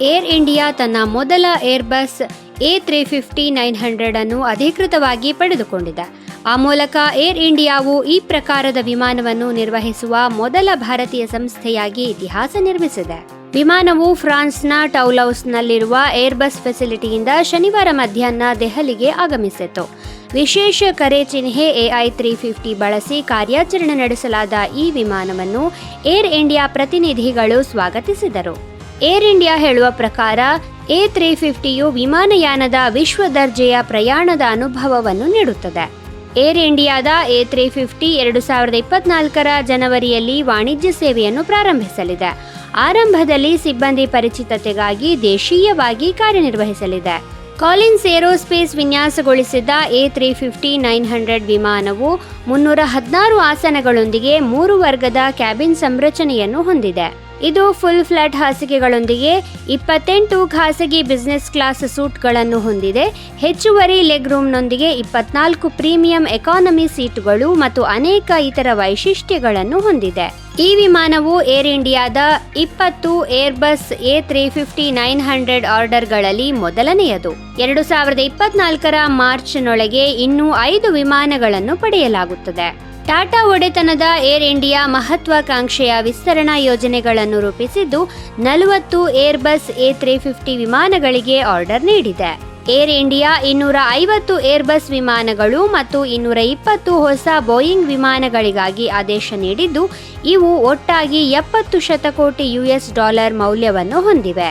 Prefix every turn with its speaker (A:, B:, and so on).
A: Air India ತನ್ನ ಮೊದಲ Airbus A three fifty nine hundred ಅನ್ನು ಅಧಿಕೃತವಾಗಿ ಪಡೆದುಕೊಂಡಿದೆ. ಆ ಮೂಲಕ ಏರ್ ಇಂಡಿಯಾವು ಈ ಪ್ರಕಾರದ ವಿಮಾನವನ್ನು ನಿರ್ವಹಿಸುವ ಮೊದಲ ಭಾರತೀಯ ಸಂಸ್ಥೆಯಾಗಿ ಇತಿಹಾಸ ನಿರ್ಮಿಸಿದೆ. ವಿಮಾನವು ಫ್ರಾನ್ಸ್ನ ಟೌಲೌಸ್ನಲ್ಲಿರುವ ಏರ್ಬಸ್ ಫೆಸಿಲಿಟಿಯಿಂದ ಶನಿವಾರ ಮಧ್ಯಾಹ್ನ ದೆಹಲಿಗೆ ಆಗಮಿಸಿತು. ವಿಶೇಷ ಕರೆ ಚಿಹ್ನೆ ಎಐ ತ್ರೀ ಫಿಫ್ಟಿ ಬಳಸಿ ಕಾರ್ಯಾಚರಣೆ ನಡೆಸಲಾದ ಈ ವಿಮಾನವನ್ನು ಏರ್ ಇಂಡಿಯಾ ಪ್ರತಿನಿಧಿಗಳು ಸ್ವಾಗತಿಸಿದರು. ಏರ್ ಇಂಡಿಯಾ ಹೇಳುವ ಪ್ರಕಾರ, ಎ ತ್ರೀ ಫಿಫ್ಟಿಯು ವಿಮಾನಯಾನದ ವಿಶ್ವ ದರ್ಜೆಯ ಪ್ರಯಾಣದ ಅನುಭವವನ್ನು ನೀಡುತ್ತದೆ. ಏರ್ ಇಂಡಿಯಾದ ಎ ತ್ರೀ ಫಿಫ್ಟಿ ಎರಡು ಸಾವಿರದ ಇಪ್ಪತ್ನಾಲ್ಕರ ಜನವರಿಯಲ್ಲಿ ವಾಣಿಜ್ಯ ಸೇವೆಯನ್ನು ಪ್ರಾರಂಭಿಸಲಿದೆ. ಆರಂಭದಲ್ಲಿ ಸಿಬ್ಬಂದಿ ಪರಿಚಿತತೆಗಾಗಿ ದೇಶೀಯವಾಗಿ ಕಾರ್ಯನಿರ್ವಹಿಸಲಿದೆ. ಕಾಲಿನ್ಸ್ ಏರೋಸ್ಪೇಸ್ ವಿನ್ಯಾಸಗೊಳಿಸಿದ A three fifty nine hundred ವಿಮಾನವು ಮುನ್ನೂರ ಹದಿನಾರು ಆಸನಗಳೊಂದಿಗೆ ಮೂರು ವರ್ಗದ ಕ್ಯಾಬಿನ್ ಸಂರಚನೆಯನ್ನು ಹೊಂದಿದೆ. ಇದು ಫುಲ್ ಫ್ಲಾಟ್ ಹಾಸಿಗೆಗಳೊಂದಿಗೆ ಇಪ್ಪತ್ತೆಂಟು ಖಾಸಗಿ ಬಿಸ್ನೆಸ್ ಕ್ಲಾಸ್ ಸೂಟ್ಗಳನ್ನು ಹೊಂದಿದೆ. ಹೆಚ್ಚುವರಿ ಲೆಗ್ ರೂಮ್ನೊಂದಿಗೆ ಇಪ್ಪತ್ನಾಲ್ಕು ಪ್ರೀಮಿಯಂ ಎಕಾನಮಿ ಸೀಟುಗಳು ಮತ್ತು ಅನೇಕ ಇತರ ವೈಶಿಷ್ಟ್ಯಗಳನ್ನು ಹೊಂದಿದೆ. ಈ ವಿಮಾನವು ಏರ್ ಇಂಡಿಯಾದ ಇಪ್ಪತ್ತು Airbus A three fifty nine hundred ಆರ್ಡರ್ಗಳಲ್ಲಿ ಮೊದಲನೆಯದು. ಎರಡು ಸಾವಿರದ ಇಪ್ಪತ್ನಾಲ್ಕರ ಮಾರ್ಚ್ನೊಳಗೆ ಇನ್ನೂ ಐದು ವಿಮಾನಗಳನ್ನು ಪಡೆಯಲಾಗುತ್ತದೆ. ಟಾಟಾ ಒಡೆತನದ ಏರ್ ಇಂಡಿಯಾ ಮಹತ್ವಾಕಾಂಕ್ಷೆಯ ವಿಸ್ತರಣಾ ಯೋಜನೆಗಳನ್ನು ರೂಪಿಸಿದ್ದು, ನಲವತ್ತು ಏರ್ಬಸ್ ಎ ತ್ರೀ ಫಿಫ್ಟಿ ವಿಮಾನಗಳಿಗೆ ಆರ್ಡರ್ ನೀಡಿದೆ. ಏರ್ ಇಂಡಿಯಾ ಇನ್ನೂರ ಐವತ್ತು ಏರ್ಬಸ್ ವಿಮಾನಗಳು ಮತ್ತು ಇನ್ನೂರ ಇಪ್ಪತ್ತು ಹೊಸ ಬೋಯಿಂಗ್ ವಿಮಾನಗಳಿಗಾಗಿ ಆದೇಶ ನೀಡಿದ್ದು, ಇವು ಒಟ್ಟಾಗಿ ಎಪ್ಪತ್ತು ಶತಕೋಟಿ ಯುಎಸ್ ಡಾಲರ್ ಮೌಲ್ಯವನ್ನು ಹೊಂದಿವೆ.